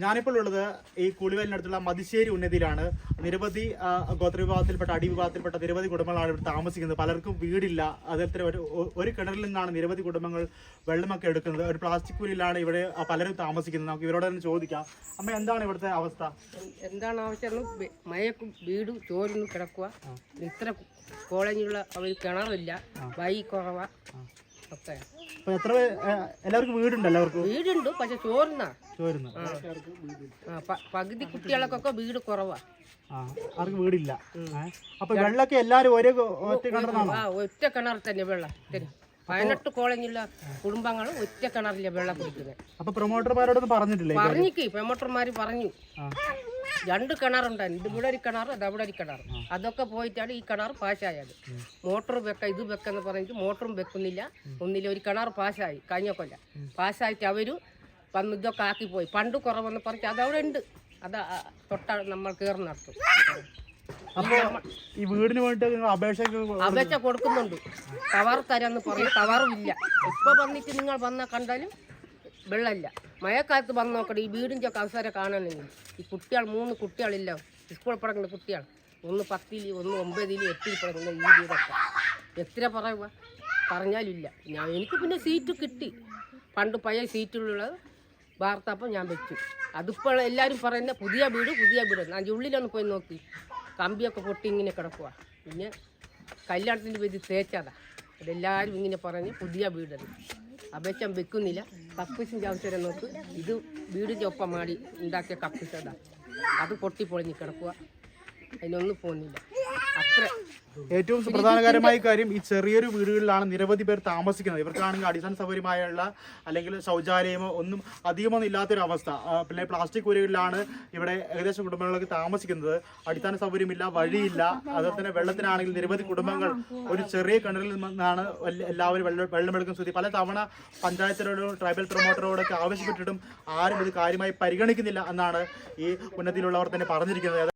ഞാനിപ്പോൾ ഉള്ളത് ഈ കുളിവേലിനടുത്തുള്ള മതിശ്ശേരി ഉന്നതിയിലാണ്. നിരവധി വിഭാഗത്തിൽപ്പെട്ട ഗോത്രവിഭാഗത്തിൽപ്പെട്ട അടിവിഭാഗത്തിൽപ്പെട്ട നിരവധി കുടുംബങ്ങളാണ് ഇവിടെ താമസിക്കുന്നത്. പലർക്കും വീടില്ല. അതേപോലെ ഒരു ഒരു കിണറിൽ നിന്നാണ് നിരവധി കുടുംബങ്ങൾ വെള്ളമൊക്കെ എടുക്കുന്നത്. ഒരു പ്ലാസ്റ്റിക് കുലിലാണ് ഇവിടെ പലരും താമസിക്കുന്നത്. നമുക്ക് ഇവരോട് തന്നെ ചോദിക്കാം. അമ്മ എന്താണ് ഇവിടുത്തെ അവസ്ഥ? എന്താണ് ആവശ്യം മയക്കും വീട് ചോരുന്നു കിടക്കുക ഇത്ര കോളേജിലുള്ള അവർ കിണറില്ല. വൈ കുറവ. അപ്പൊ എത്ര എല്ലാവർക്കും വീടുണ്ട് എല്ലാവർക്കും വീടുണ്ട് പക്ഷെ ചോരുന്ന ചോരുന്ന പകുതി കുട്ടികൾക്കൊക്കെ വീട് കുറവാ. ആർക്കും വീടില്ല? അപ്പൊ വെള്ളമൊക്കെ എല്ലാരും ഒരേ ഒറ്റ കിണറിനാണോ ആ ഒറ്റ കിണർ തന്നെ വെള്ളം. പതിനെട്ട് കോളേജിലുള്ള കുടുംബങ്ങൾ ഒറ്റ കിണറില്ല വെള്ളം കുടിക്കുന്നത്. അപ്പൊ പ്രൊമോട്ടർമാരോടൊന്നും പറഞ്ഞിട്ടില്ലേ പറഞ്ഞിക്ക് പ്രൊമോട്ടർമാര് പറഞ്ഞു. രണ്ട് കിണറുണ്ടായിരുന്നു ഇത് ഇവിടെ ഒരു കിണർ അത് അവിടെ ഒരു കിണർ. അതൊക്കെ പോയിട്ടാണ് ഈ കിണർ പാസ്സായത് മോട്ടർ വെക്ക ഇത് വെക്കെന്ന് പറഞ്ഞിട്ട് മോട്ടറും വെക്കുന്നില്ല. ഒന്നില്ല ഒരു കിണർ പാസ്സായി കഴിഞ്ഞ കൊല്ല. പാസ്സായിട്ട് അവർ വന്ന് ഇതൊക്കെ ആക്കി പോയി പണ്ട് കുറവെന്ന് പറഞ്ഞിട്ട് അതവിടെ ഉണ്ട്. അത് തൊട്ട നമ്മൾ കയറി നടത്തും അപ്പൊ ഈ വീടിന് നിങ്ങൾ അപേക്ഷ അപേക്ഷ കൊടുക്കുന്നുണ്ട്. കവർ തരാന്ന് പറഞ്ഞു. കവറും ഇല്ല ഇപ്പൊ വന്നിട്ട് നിങ്ങൾ വന്ന കണ്ടാലും വെള്ളമില്ല. മഴക്കാലത്ത് വന്ന് നോക്കട്ടെ ഈ വീടിന്റെ ഒക്കെ അവസരം കാണണമെങ്കിൽ ഈ കുട്ടികൾ മൂന്ന് കുട്ടികളില്ല. സ്കൂളിൽ പഠിക്കുന്ന കുട്ടികൾ. ഒന്ന് പത്തിൽ ഒന്ന് ഒമ്പതിൽ എട്ടിൽ പഠിക്കുന്ന ഈ വീടൊക്കെ. എത്ര പറയുക പറഞ്ഞാലില്ല ഞാൻ എനിക്ക് പിന്നെ സീറ്റ് കിട്ടി. പണ്ട് പഴയ സീറ്റുള്ളത് വാർത്തപ്പം ഞാൻ വെച്ചു. അതിപ്പോൾ എല്ലാവരും പറയുന്ന പുതിയ വീട് പുതിയ വീട്. ഞാൻ ഉള്ളിലൊന്ന് പോയി നോക്കി. കമ്പിയൊക്കെ പൊട്ടി ഇങ്ങനെ കിടക്കുക പിന്നെ കല്യാണത്തിന്റെ പേര് തേച്ചതാ. അതെല്ലാവരും ഇങ്ങനെ പറഞ്ഞ് പുതിയ വീടാണ് അപേക്ഷ വെക്കുന്നില്ല. കപ്പീസിന്റെ അവസരം നോക്ക്. ഇത് വീടിന്റെ ഒപ്പം മാടി ഉണ്ടാക്കിയ കപ്പീസതാ അത്. പൊട്ടി പൊട്ടിപ്പൊളിഞ്ഞ് കിടക്കുക അതിനൊന്നും പോകുന്നില്ല. ഏറ്റവും സുപ്രധാനകരമായ കാര്യം ഈ ചെറിയൊരു വീടുകളിലാണ് നിരവധി പേർ താമസിക്കുന്നത്. ഇവർക്കാണെങ്കിൽ അടിസ്ഥാന സൗകര്യമായുള്ള അല്ലെങ്കിൽ ശൗചാലയമോ ഒന്നും അധികമൊന്നും ഇല്ലാത്തൊരു അവസ്ഥ ആ, പിന്നെ പ്ലാസ്റ്റിക് വീടുകളിലാണ് ഇവിടെ ഏകദേശം കുടുംബങ്ങളൊക്കെ താമസിക്കുന്നത്. അടിസ്ഥാന സൗകര്യമില്ല വഴിയില്ല. അതുപോലെ തന്നെ വെള്ളത്തിനാണെങ്കിൽ നിരവധി കുടുംബങ്ങൾ ഒരു ചെറിയ കിണറിൽ നിന്നാണ് എല്ലാവരും വെള്ളം വെള്ളമെടുക്കുന്ന സ്ഥിതി. പല തവണ പഞ്ചായത്തിനോടും ട്രൈബൽ പ്രൊമോട്ടറോടൊക്കെ ആവശ്യപ്പെട്ടിട്ടും ആരും ഇത് കാര്യമായി പരിഗണിക്കുന്നില്ല എന്നാണ് ഈ ഉന്നതിയിലുള്ളവർ തന്നെ പറഞ്ഞിരിക്കുന്നത്.